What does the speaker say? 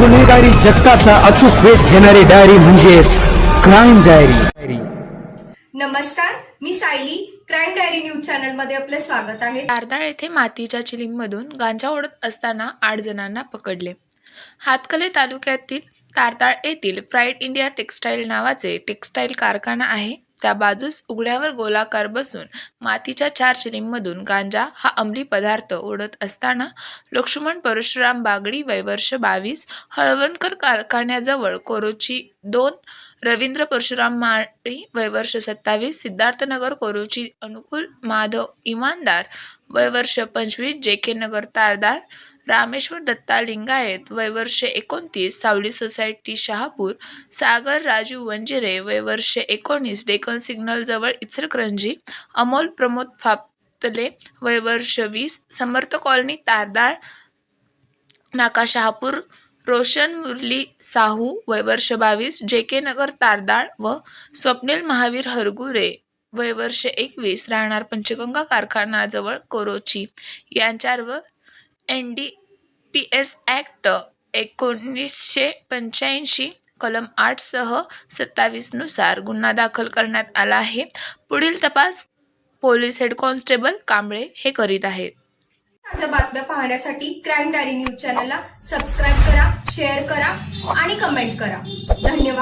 गुन्हेगारी जगताचा अचूक वेध घेणारी डायरी म्हणजेच क्राईम डायरी नमस्कार मी सायली. क्राईम डायरी न्यूज चॅनलमध्ये आपले स्वागत आहे. तारदाळ येथे मातीच्या चिलिंगमधून गांजा ओढत असताना आठ जणांना पकडले. हातकले तालुक्यातील तारदाळ येथील प्राईड इंडिया टेक्स्टाईल नावाचे टेक्स्टाईल कारखाना आहे. त्या बाजूस उघड्यावर गोलाकार बसून मातीच्या चार चिलिंगमधून गांजा हा अंमली पदार्थ ओढत असताना लक्ष्मण परशुराम बागडी वयवर्ष बावीस हळवणकर कारखान्याजवळ कोरोची दोन रवींद्र परशुराम माळी वयवर्ष सत्तावीस सिद्धार्थनगर कोरोची अनुकूल माधव इमानदार वयवर्ष पंचवीस जे के नगर तारदाळ रामेश्वर दत्ता लिंगायत वयवर्ष एकोणतीस सावली सोसायटी शहापूर सागर राजू वंजिरे. वयवर्ष एकोणीस डेकन सिग्नल जवळ इचलकरंजी अमोल प्रमोद फापतले. वयवर्ष वीस समर्थ कॉलनी तारदाळ नाका शहापूर रोशन मुरली साहू. वयवर्ष बावीस जे के नगर तारदाळ व स्वप्नील महावीर हरगुरे. वयवर्ष एकवीस राहणार पंचगंगा कारखानाजवळ कोरोची. यांच्यावर N D P S act एकोणीसशे पंच्याऐंशी कलम आठसह सत्तावीसनुसार गुन्हा दाखल करण्यात आला आहे. पुढील तपास पोलीस हेड कॉन्स्टेबल कांबळे हे करीत आहेत. ताज्या बातम्या पाहण्यासाठी क्राईम डायरी न्यूज चॅनलला सबस्क्राईब करा शेअर करा आणि कमेंट करा. धन्यवाद.